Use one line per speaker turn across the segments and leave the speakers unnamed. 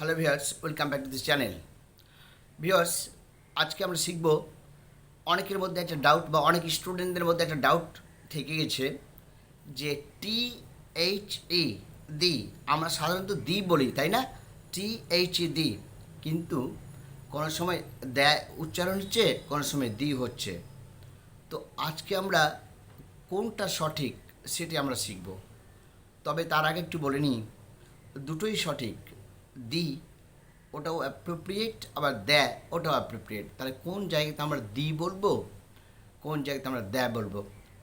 Hello viewers welcome back to this channel viewers আজকে আমরা শিখব অনেকের মধ্যে একটা ডাউট বা অনেক স্টুডেন্টদের মধ্যে একটা ডাউট থেকে গেছে যে টি এইচ ই দি আমরা সাধারণত দি বলি, তাই না? টি এইচ ই দি কিন্তু কোনো সময় দ্যা উচ্চারণ হচ্ছে, কোনো সময় দি হচ্ছে। তো আজকে আমরা কোনটা সঠিক সেটি আমরা শিখব। তবে তার আগে একটু বলে নিই, দুটোই সঠিক। দি, ওটাও অ্যাপ্রোপ্রিয়েট আবার দ্য, ওটাও অ্যাপ্রোপ্রিয়েট তাহলে কোন জায়গাতে আমরা দি বলব? কোন জায়গাতে আমরা দ্য বলব?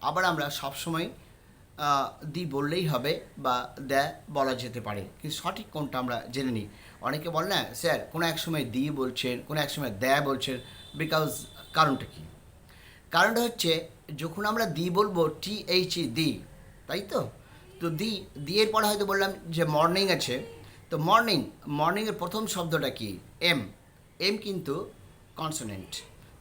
আবার আমরা সবসময় দি বললেই হবে বা দ্য বলা যেতে পারে। কিন্তু সঠিক কোনটা আমরা জেনে নিই। অনেকে বল না, স্যার, কোনো এক সময় দি বলছেন, কোনো এক সময় দ্য বলছেন বিকজ কারণটা কী? কারণটা হচ্ছে, যখন আমরা দি বলব, টি এইচ ই, দি, তাই তো? তো দি দি এর পরে হয়তো বললাম যে মর্নিং আছে তো মর্নিং মর্নিংয়ের প্রথম শব্দটা কি? এম এম কিন্তু কনসোনেন্ট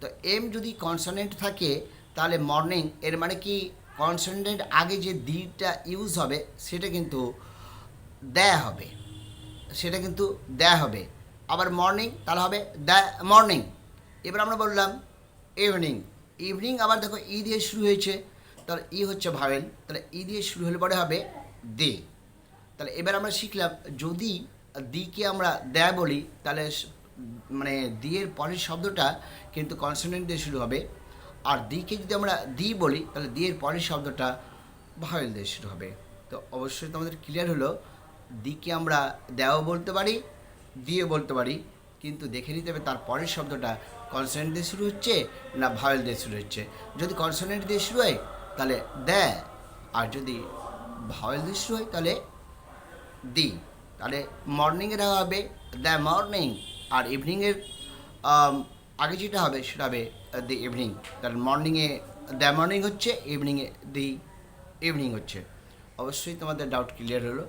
তো এম যদি কনসোনেন্ট থাকে, তাহলে মর্নিং এর মানে কি? কনসোনেন্টের আগে যে দিটা ইউজ হবে, সেটা কিন্তু দেয়া হবে। সেটা কিন্তু দেয়া হবে। আবার মর্নিং তাহলে হবে দ্য মর্নিং এবার আমরা বললাম ইভিনিং ইভিনিং আবার দেখো ই দিয়ে শুরু হয়েছে। তাহলে ই হচ্ছে ভাওয়েল তাহলে ই দিয়ে শুরু হলে পরে হবে দে। তাহলে এবার আমরা শিখলাম, যদি দিকে আমরা দেয় বলি, তাহলে মানে দিয়ের পরের শব্দটা কিন্তু কনসোনেন্ট দিয়ে শুরু হবে। আর দিকে যদি আমরা দি বলি, তাহলে দিয়ের পরের শব্দটা ভাওয়েল দিয়ে শুরু হবে। তো অবশ্যই তোমাদের ক্লিয়ার হলো দিকে আমরা দেও বলতে পারি দিয়ে বলতে পারি, কিন্তু দেখে নিতে হবে তার পরের শব্দটা কনসোনেন্ট দিয়ে শুরু হচ্ছে না ভাওয়েল দিয়ে শুরু হচ্ছে। যদি কনসোনেন্ট দিয়ে শুরু হয়, তাহলে দ্য, আর যদি ভাওয়েল দিয়ে শুরু হয়, তাহলে দি তাহলে মর্নিংয়ের হবে দ্য মর্নিং আর ইভিনিংয়ের আগে যেটা হবে সেটা হবে দি ইভিনিং কারণ মর্নিংয়ে দ্য মর্নিং হচ্ছে ইভিনিংয়ে দি ইভিনিং হচ্ছে। অবশ্যই তোমাদের ডাউট ক্লিয়ার হলো।